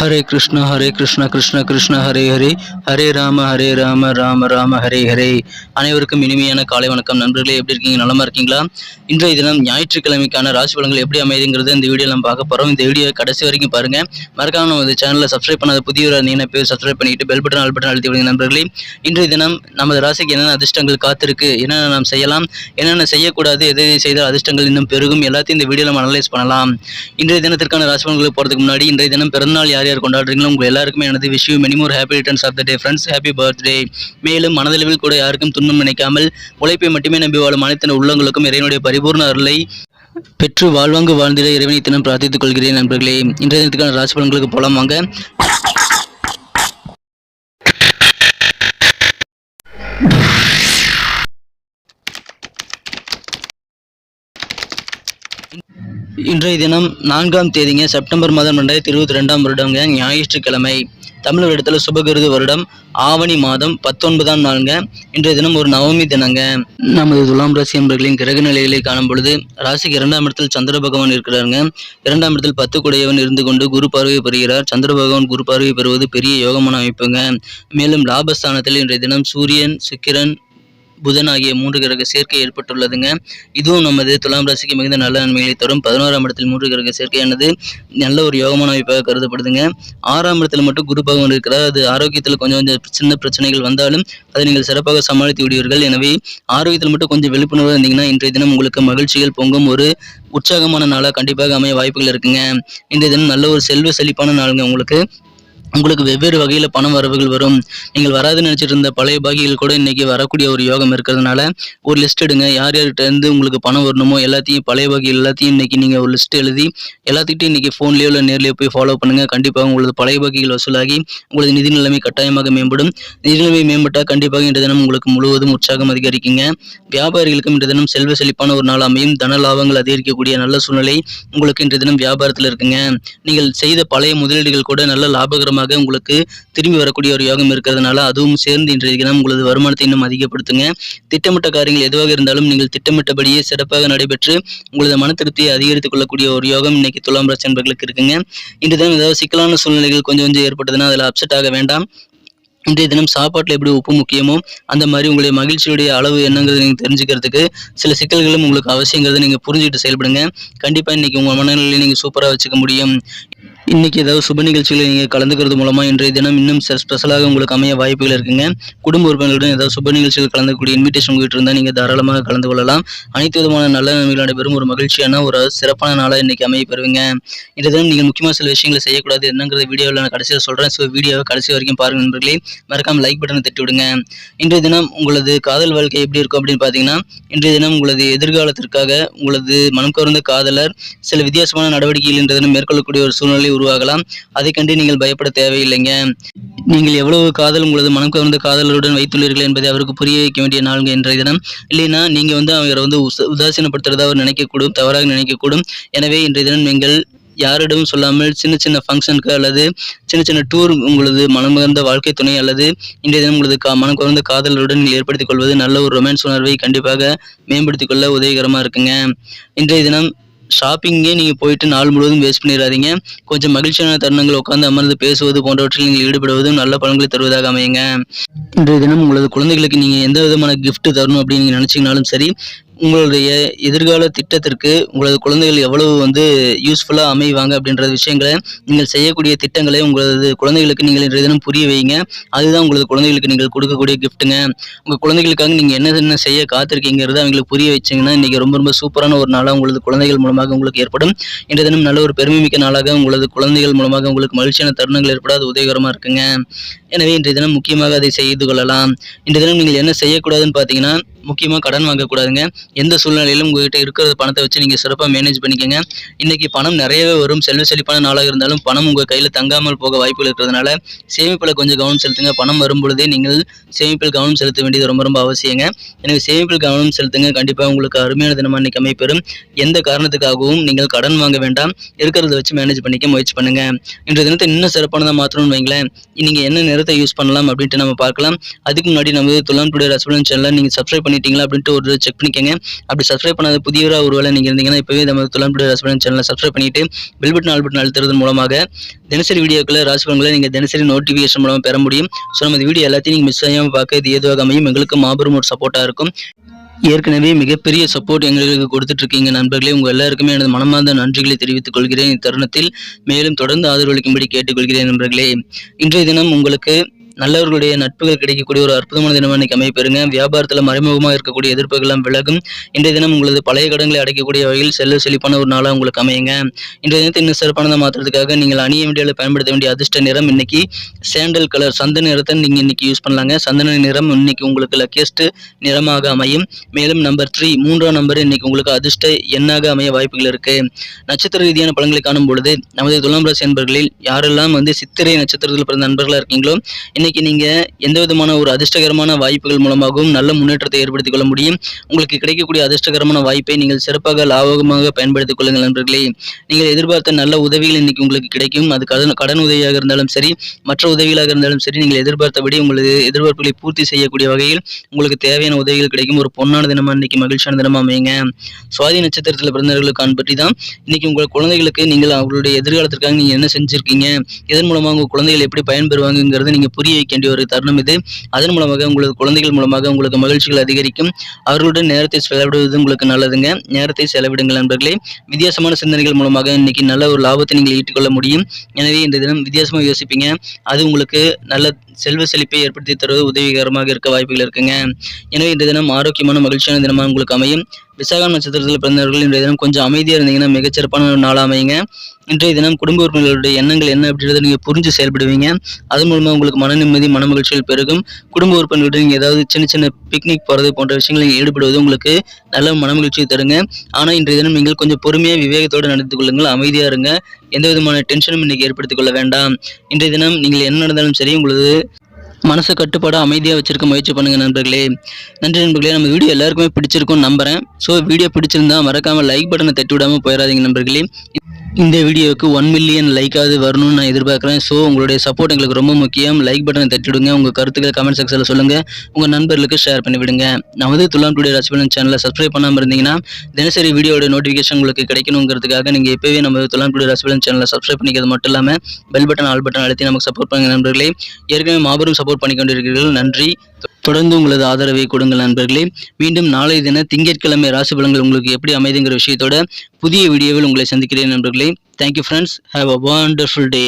ஹரே கிருஷ்ணா ஹரே கிருஷ்ணா கிருஷ்ண கிருஷ்ண ஹரே ஹரே ஹரே ராம ஹரே ராம ராம ராம ஹரே ஹரே அனைவருக்கும் இனிமையான காலை வணக்கம். நண்பர்களே எப்படி இருக்கீங்க? நலமா இருக்கீங்களா? இன்றைய தினம் ஞாயிற்றுக்கிழமைக்கான ராசி பலன்கள் எப்படி அமைதுங்கிறது இந்த வீடியோ நம்ம பார்க்க போகிறோம் இந்த வீடியோ கடைசி வரைக்கும் பாருங்க. மறக்காம நம்ம இந்த சேனலை சப்ஸ்கிரைப் பண்ணாத புதிய நீங்க பேர் சப்ஸ்கிரைப் பண்ணிட்டு பெல் பட்டன் ஆல் பட்டன் அழுத்தி விடுங்க நண்பர்களே. இன்றைய தினம் நமது ராசிக்கு என்னென்ன அதிர்ஷ்டங்கள் காத்திருக்கு? என்னென்ன நாம் செய்யலாம்? என்னென்ன செய்யக்கூடாது? எதை செய்தால் அதிர்ஷ்டங்கள் இன்னும் பெருகும்? எல்லாத்தையும் இந்த வீடியோ நம்ம அனலைஸ் பண்ணலாம். இன்றைய தினத்திற்கான ராசி பலன்களுக்கு போறதுக்கு முன்னாடி இன்றைய தினம் பிறந்தநாள் யார் யார் கொண்டாடுறீங்களோ உங்கள் எல்லாருக்குமே எனது விஷயம் many more more happy returns of the day friends happy birthday மேலும் மனதளவில் கூட யாருக்கும் துன்பம் நினைக்காமல் உழைப்பை மட்டுமே நம்பி வாழும் அனைத்து உள்ளங்களுக்கும் இறைவனுடைய பரிபூர்ண அருளை பெற்று வாழ்வாங்கு வாழ்ந்திட இறைவனை தினம் பிரார்த்தித்துக் கொள்கிறேன் நண்பர்களே. இன்றைய தினத்துக்கான ராசி பலன்களுக்கு போலாம் வாங்க. இன்றைய தினம் நான்காம் தேதிங்க செப்டம்பர் மாதம் ரெண்டாயிரத்தி இருபத்தி ரெண்டாம் வருடங்க ஞாயிற்றுக்கிழமை. தமிழ் வருடத்தில் சுபகிருது வருடம் ஆவணி மாதம் பத்தொன்பதாம் நாளுங்க. இன்றைய தினம் ஒரு நவமி தினங்க. நமது துலாம் ராசி என்பர்களின் கிரக நிலைகளை காணும் பொழுது ராசிக்கு இரண்டாம் இடத்தில் சந்திர பகவான் இருக்கிறாருங்க. இரண்டாம் இடத்தில் பத்து குடையவன் இருந்து கொண்டு குரு பார்வை பெறுகிறார். சந்திர பகவான் குரு பார்வை பெறுவது பெரிய யோகமான அமைப்புங்க. மேலும் லாபஸ்தானத்தில் இன்றைய தினம் சூரியன் சுக்கிரன் புதன் ஆகிய மூன்று கிரக சேர்க்கை ஏற்பட்டுள்ளதுங்க. இதுவும் நமது துலாம் ராசிக்கு மிகுந்த நல்ல நன்மைகளை தரும். பதினோராம் இடத்தில் மூன்று கிரக சேர்க்கையானது நல்ல ஒரு யோகமான அமைப்பாக கருதப்படுதுங்க. ஆறாம் இடத்துல மட்டும் குரு பகவான் இருக்கிறார். அது ஆரோக்கியத்தில் கொஞ்சம் கொஞ்சம் சின்ன பிரச்சனைகள் வந்தாலும் அதை நீங்கள் சிறப்பாக சமாளித்து விடுவீர்கள். எனவே ஆரோக்கியத்தில் மட்டும் கொஞ்சம் விழிப்புணர்வு இருந்தீங்கன்னா இன்றைய தினம் உங்களுக்கு மகிழ்ச்சிகள் பொங்கும். ஒரு உற்சாகமான நாளாக கண்டிப்பாக அமைய வாய்ப்புகள் இருக்குங்க. இன்றைய தினம் நல்ல ஒரு செல்வ செழிப்பான நாளுங்க உங்களுக்கு. உங்களுக்கு வெவ்வேறு வகையில் பணம் வரவுகள் வரும். நீங்கள் வராதுன்னு நினச்சிட்டு இருந்த பழைய பாகிகள் கூட இன்னைக்கு வரக்கூடிய ஒரு யோகம் இருக்கிறதுனால ஒரு லிஸ்ட் எடுங்க. யார் யார்கிட்ட இருந்து உங்களுக்கு பணம் வரணுமோ எல்லாத்தையும் பழைய பாகிகள் எல்லாத்தையும் இன்னைக்கு நீங்கள் ஒரு லிஸ்ட் எழுதி எல்லாத்துக்கிட்டையும் இன்னைக்கு ஃபோன்லேயோ இல்லை நேர்லேயோ போய் ஃபாலோ பண்ணுங்க. கண்டிப்பாக உங்களது பழைய பாகிகள் வசூலாகி உங்களது நிதி நிலைமை கட்டாயமாக மேம்படும். நிதி நிலைமை மேம்பட்டால் கண்டிப்பாக இன்றைய தினம் உங்களுக்கு முழுவதும் உற்சாகம் அதிகரிக்குங்க. வியாபாரிகளுக்கும் இன்றைய தினம் செல்வ செழிப்பான ஒரு நாள் அமையும். தன லாபங்கள் அதிகரிக்கக்கூடிய நல்ல சூழ்நிலை உங்களுக்கு இன்றைய தினம் வியாபாரத்தில் இருக்குங்க. நீங்கள் செய்த பழைய முதலீடுகள் கூட நல்ல லாபகரமாக உங்களுக்கு திரும்பி வரக்கூடிய ஒரு யோகம் இருக்கிறதுனால அதுவும் சேர்ந்து இன்றைய தினம் உங்களது வருமானத்தை இன்னும் அதிகப்படுத்துங்க. திட்டமிட்ட காரியங்கள் எதுவாக இருந்தாலும் நீங்கள் திட்டமிட்டபடியே சிறப்பாக நடைபெற்று உங்களது மன திருப்தியை அதிகரித்துக் கொள்ளக்கூடிய ஒரு யோகம் இன்னைக்கு துலாம் ராசி நண்பர்களுக்கு இருக்குங்க. இன்று தினம் ஏதாவது சிக்கலான சூழ்நிலைகள் கொஞ்சம் கொஞ்சம் ஏற்பட்டதுன்னா அதில் அப்செட் ஆக வேண்டாம். இன்றைய தினம் சாப்பாட்டில் எப்படி உப்பு முக்கியமோ அந்த மாதிரி உங்களுடைய மகிழ்ச்சியுடைய அளவு என்னங்கிறது நீங்கள் தெரிஞ்சுக்கிறதுக்கு சில சிக்கல்களும் உங்களுக்கு அவசியங்கிறத நீங்கள் புரிஞ்சுக்கிட்டு செயல்படுங்க. கண்டிப்பாக இன்னைக்கு உங்கள் மனநிலையை நீங்கள் சூப்பராக வச்சுக்க முடியும். இன்னைக்கு ஏதாவது சுப நிகழ்ச்சிகளை நீங்கள் கலந்துக்கிறது மூலமாக இன்றைய தினம் இன்னும் சில ஸ்பெஷலாக உங்களுக்கு அமைய வாய்ப்புகள் இருக்குங்க. குடும்ப உறுப்பினர்களுடன் ஏதாவது சுப நிகழ்ச்சிகள் கலந்துக்கூடிய இன்விடேஷன் உங்ககிட்ட இருந்தால் நீங்கள் தாராளமாக கலந்து கொள்ளலாம். அனைத்து விதமான நல்ல நன்மைகள் நடைபெறும். ஒரு மகிழ்ச்சியான ஒரு சிறப்பான நாளாக இன்றைக்கி அமைய பெறுவீங்க. இன்றைய தினம் நீங்கள் முக்கியமாக சில விஷயங்களை செய்யக்கூடாது என்னங்கிறத வீடியோவில் நான் கடைசியில் சொல்கிறேன் ஸோ வீடியோவை கடைசி வரைக்கும் பாருங்கள் நண்பர்களே. மறக்காம லைக் பட்டனை தட்டி விடுங்க. இன்றைய தினம் உங்களது காதல் வாழ்க்கை எப்படி இருக்கும் அப்படின்னு பார்த்தீங்கன்னா இன்றைய தினம் உங்களது எதிர்காலத்திற்காக உங்களது மனம் கவர்ந்த காதலர் சில வித்தியாசமான நடவடிக்கைகள் இன்றைய தினம் மேற்கொள்ளக்கூடிய ஒரு சூழ்நிலை உருவாகலாம். அதை கண்டு நீங்கள் பயப்பட தேவையில்லைங்க. நீங்கள் எவ்வளவு காதல் உங்களது மனம் கவர்ந்த காதலருடன் வைத்துள்ளீர்கள் என்பதை அவருக்கு புரிய வைக்க வேண்டிய நாளுங்க இன்றைய தினம். இல்லைன்னா நீங்கள் வந்து அவரை வந்து உச- உதாசீனப்படுத்துறதா அவர் நினைக்கக்கூடும் தவறாக நினைக்கக்கூடும். எனவே இன்றைய தினம் நீங்கள் யாரிடமும் சொல்லாமல் சின்ன சின்ன ஃபங்க்ஷனுக்கு அல்லது சின்ன சின்ன டூர் உங்களது மனமகர்ந்த வாழ்க்கை துணை அல்லது இன்றைய தினம் உங்களது கா மனம் குறைந்த காதலருடன் ஏற்படுத்திக் கொள்வது நல்ல ஒரு ரொமான்ஸ் உணர்வை கண்டிப்பாக மேம்படுத்திக் கொள்ள உதவிகரமாக இருக்குங்க. இன்றைய தினம் ஷாப்பிங்கே நீங்கள் போயிட்டு நாள் முழுவதும் வேஸ்ட் பண்ணிடாதீங்க கொஞ்சம் மகிழ்ச்சியான தருணங்கள் உட்காந்து அமர்ந்து பேசுவது போன்றவற்றில் நீங்கள் ஈடுபடுவதும் நல்ல பலன்களை தருவதாக அமையுங்க. இன்றைய தினம் உங்களது குழந்தைகளுக்கு நீங்கள் எந்த விதமான கிஃப்ட் தரணும் அப்படின்னு நீங்கள் நினச்சிங்கனாலும் சரி உங்களுடைய எதிர்கால திட்டத்திற்கு உங்களது குழந்தைகள் எவ்வளவு வந்து யூஸ்ஃபுல்லாக அமைவாங்க அப்படின்ற விஷயங்களை நீங்கள் செய்யக்கூடிய திட்டங்களை உங்களது குழந்தைகளுக்கு நீங்கள் இன்றைய தினம் புரிய வைங்க. அதுதான் உங்களது குழந்தைகளுக்கு நீங்கள் கொடுக்கக்கூடிய கிஃப்ட்டுங்க உங்கள் குழந்தைகளுக்காக நீங்கள் என்ன என்ன செய்ய காத்திருக்கீங்கிறத அவங்களுக்கு புரிய வச்சிங்கன்னா இன்றைக்கி ரொம்ப ரொம்ப சூப்பரான ஒரு நாளாக உங்களது குழந்தைகள் மூலமாக உங்களுக்கு ஏற்படும். இன்றைய தினம் நல்ல ஒரு பெருமைமிக்க நாளாக உங்களது குழந்தைகள் மூலமாக உங்களுக்கு மகிழ்ச்சியான தருணங்கள் ஏற்பட அது உதவிகரமாக இருக்குங்க. எனவே இன்றைய தினம் முக்கியமாக அதை செய்து கொள்ளலாம். இன்றைய தினம் நீங்கள் என்ன செய்யக்கூடாதுன்னு பார்த்தீங்கன்னா முக்கியமாக கடன் வாங்கக்கூடாதுங்க. எந்த சூழ்நிலையிலும் உங்ககிட்ட இருக்கிற பணத்தை வச்சு நீங்கள் சிறப்பாக மேனேஜ் பண்ணிக்கோங்க. இன்னைக்கு பணம் நிறையவே வரும். செல்வ செழிப்பான நாளாக இருந்தாலும் பணம் உங்கள் கையில் தங்காமல் போக வாய்ப்புகள் இருக்கிறதுனால சேமிப்பில் கொஞ்சம் கவனம் செலுத்துங்க. பணம் வரும் பொழுதே நீங்கள் சேமிப்பில் கவனம் செலுத்த வேண்டியது ரொம்ப ரொம்ப அவசியங்க. எனவே சேமிப்பில் கவனம் செலுத்துங்க. கண்டிப்பாக உங்களுக்கு அருமையான தினமாக இன்றைக்கி அமைப்பெறும் எந்த காரணத்துக்காகவும் நீங்கள் கடன் வாங்க வேண்டாம். இருக்கிறத வச்சு மேனேஜ் பண்ணிக்க முயற்சி பண்ணுங்க. இன்றைய தினத்தை இன்னும் சிறப்பானதாக மாற்றணும்னு வைங்களேன். நீங்கள் என்ன நிறத்தை யூஸ் பண்ணலாம் அப்படின்ட்டு நம்ம பார்க்கலாம். அதுக்கு முன்னாடி நம்ம துலாம் டுடே ரசபலன் சேனலை நீங்கள் சப்ஸ்கிரைப் பண்ணிட்டீங்களா அப்படின்ட்டு ஒரு செக் பண்ணிக்கோங்க. அப்படி சப்ஸ்கிரைப் பண்ணாத புதியவராக ஒரு வேலை நீங்கள் இருந்தீங்கன்னா இப்போவே நம்ம துலாம் டுடே ரசபலன் சேனலை சப்ஸ்கிரைப் பண்ணிட்டு பெல் பட்டன் ஆல் பட்டன் அழுத்துறது மூலமாக தினசரி வீடியோக்களை ராசிபலன்களை நீங்கள் தினசரி நோட்டிஃபிகேஷன் மூலமாக பெற முடியும். ஸோ நம்ம இந்த வீடியோ எல்லாத்தையும் நீங்கள் மிஸ் ஆகாமல் பார்க்க இது ஏதுவாக அமையும் எங்களுக்கு மாபெரும் ஒரு சப்போர்ட்டாக இருக்கும். ஏற்கனவே மிகப்பெரிய சப்போர்ட் எங்களுக்கு கொடுத்துட்டு இருக்கீங்க நண்பர்களே. உங்கள் எல்லாருக்குமே எனது மனமார்ந்த நன்றிகளை தெரிவித்துக் கொள்கிறேன் இத்தருணத்தில். மேலும் தொடர்ந்து ஆதரவளிக்கும்படி கேட்டுக்கொள்கிறேன் நண்பர்களே. இன்றைய தினம் உங்களுக்கு நல்லவர்களுடைய நட்புகள் கிடைக்கக்கூடிய ஒரு அற்புதமான தினமாக இன்னைக்கு அமைப்பெறுங்க வியாபாரத்தில் மறைமுகமாக இருக்கக்கூடிய எதிர்ப்புகள் எல்லாம் விலகும். இன்றைய தினம் உங்களது பழைய கடன்களை அடைக்கக்கூடிய வகையில் செல்ல செழிப்பான ஒரு நாளாக உங்களுக்கு அமையுங்க. இன்றைய தினத்தை இன்னும் சிறப்பானதை மாற்றுறதுக்காக நீங்கள் அணிய வேண்டிய பயன்படுத்த வேண்டிய அதிர்ஷ்ட நிறம் இன்னைக்கு சேண்டல் கலர் சந்தன நிறத்தை நீங்கள் இன்னைக்கு யூஸ் பண்ணலாங்க. சந்தன நிறம் இன்னைக்கு உங்களுக்கு லக்கியஸ்ட் நிறமாக அமையும். மேலும் நம்பர் த்ரீ மூன்றாம் நம்பர் இன்னைக்கு உங்களுக்கு அதிர்ஷ்ட எண்ணாக அமைய வாய்ப்புகள் இருக்கு. நட்சத்திர ரீதியான பலன்களை காணும் பொழுது நமது துலாம் ராசி என்பர்களில் யாரெல்லாம் வந்து சித்திரை நட்சத்திரத்தில் பிறந்த நண்பர்களாக இருக்கீங்களோ இன்னைக்கு இன்னைக்கு நீங்க எந்த விதமான ஒரு அதிர்ஷ்டகரமான வாய்ப்புகள் மூலமாகவும் நல்ல முன்னேற்றத்தை ஏற்படுத்திக் கொள்ள முடியும்? உங்களுக்கு கிடைக்கக்கூடிய அதிர்ஷ்டகரமான வாய்ப்பை நீங்கள் சிறப்பாக லாபகமாக பயன்படுத்திக் கொள்ளுங்கள் நண்பர்களே. நீங்கள் எதிர்பார்த்த நல்ல உதவிகள் இன்னைக்கு உங்களுக்கு கிடைக்கும். அது கடன் கடன் உதவியாக இருந்தாலும் சரி மற்ற உதவிகளாக இருந்தாலும் சரி நீங்கள் எதிர்பார்த்தபடி உங்களது எதிர்பார்ப்புகளை பூர்த்தி செய்யக்கூடிய வகையில் உங்களுக்கு தேவையான உதவிகள் கிடைக்கும். ஒரு பொன்னான தினமா இன்னைக்கு மகிழ்ச்சியான தினமா அமையுங்க. சுவாதி நட்சத்திரத்தில் பிறந்தவர்களுக்கான பற்றி தான் இன்னைக்கு உங்கள் குழந்தைகளுக்கு நீங்கள் அவங்களுடைய எதிர்காலத்திற்காக நீங்க என்ன செஞ்சிருக்கீங்க? இதன் மூலமாக உங்க குழந்தைகள் எப்படி பயன்பெறுவாங்கிறத நீங்க புரிய வைக்க வேண்டிய ஒரு தருணம் இது. அதன் மூலமாக உங்களது குழந்தைகள் மூலமாக உங்களுக்கு மகிழ்ச்சிகள் அதிகரிக்கும். அவர்களுடன் நேரத்தை செலவிடுவது உங்களுக்கு நல்லதுங்க. நேரத்தை செலவிடுங்கள் நண்பர்களே. வித்தியாசமான சிந்தனைகள் மூலமாக இன்னைக்கு நல்ல ஒரு லாபத்தை நீங்கள் ஈட்டுக்கொள்ள முடியும். எனவே இந்த தினம் வித்தியாசமாக யோசிப்பீங்க. அது உங்களுக்கு நல்ல செல்வ செழிப்பை ஏற்படுத்தி தருவது உதவிகரமாக இருக்க வாய்ப்புகள் இருக்குங்க. எனவே இந்த தினம் ஆரோக்கியமான மகிழ்ச்சியான தினமாக உங்களுக்கு அமையும். விசாகம் நட்சத்திரத்தில் பிறந்தவர்கள் இன்றைய தினம் கொஞ்சம் அமைதியாக இருந்தீங்கன்னா மிகச்சிறப்பான ஒரு நாளாக அமையுங்க. இன்றைய தினம் குடும்ப உறுப்பினர்களுடைய எண்ணங்கள் என்ன அப்படின்றத நீங்கள் புரிஞ்சு செயல்படுவீங்க. அது மூலமாக உங்களுக்கு மன நிம்மதி மன மகிழ்ச்சிகள் பெருகும். குடும்ப உறுப்பினர்களுடன் நீங்கள் ஏதாவது சின்ன சின்ன பிக்னிக் போகிறது போன்ற விஷயங்களில் ஈடுபடுவது உங்களுக்கு நல்ல மன மகிழ்ச்சியை தருங்க. ஆனால் இன்றைய தினம் நீங்கள் கொஞ்சம் பொறுமையாக விவேகத்தோடு நடந்து கொள்ளுங்கள். அமைதியாக இருங்க. எந்த விதமான டென்ஷனும் இன்றைக்கி ஏற்படுத்திக் கொள்ள வேண்டாம். இன்றைய தினம் நீங்கள் என்ன நடந்தாலும் சரி உங்களது மனசை கட்டுப்பாட அமைதியாக வச்சிருக்க முயற்சி பண்ணுங்க நண்பர்களே. நன்றி நண்பர்களே. நம்ம வீடியோ எல்லாருக்குமே பிடிச்சிருக்கும்னு நம்புறேன். ஸோ வீடியோ பிடிச்சிருந்தா மறக்காம லைக் பட்டனை தட்டி விடாம போயிடாதீங்க நண்பர்களே. இந்த வீடியோவுக்கு ஒன் மில்லியன் லைக்காவது வரணும்னு நான் எதிர்பார்க்குறேன். ஸோ உங்களுடைய சப்போர்ட் எங்களுக்கு ரொம்ப முக்கியம். லைக் பட்டனை தட்டிவிடுங்க உங்கள் கருத்துக்கள் கமெண்ட் செக்ஷனில் சொல்லுங்கள் உங்கள் நண்பர்களுக்கு ஷேர் பண்ணிவிடுங்க. நமது துலாம் டுடே ரசிபலன் சேனலை சப்ஸ்கிரைப் பண்ணாமல் இருந்தீங்கன்னா தினசரி வீடியோட நோட்டிஃபிகேஷன் உங்களுக்கு கிடைக்கணுங்கிறதுக்காக நீங்கள் எப்போவே நம்ம துலாம் டுடே ரசிபலன் சேனலை சப்ஸ்கிரைப் பண்ணிக்கிறது மட்டும் இல்லாமல் பெல் பட்டன் ஆல் பட்டன் அழுத்தி நமக்கு சப்போர்ட் பண்ணுங்க நண்பர்களே. ஏற்கனவே மாபெரும் சப்போர்ட் பண்ணி கொண்டிருக்கிறீர்கள் நன்றி. தொடர்ந்து உங்களது ஆதரவை கொடுங்கள் நண்பர்களே. மீண்டும் நாளை தின திங்கட்கிழமை ராசி பலன்கள் உங்களுக்கு எப்படி அமைதுங்கிற விஷயத்தோட புதிய வீடியோவில் உங்களை சந்திக்கிறேன் நண்பர்களே. Thank you friends have a wonderful day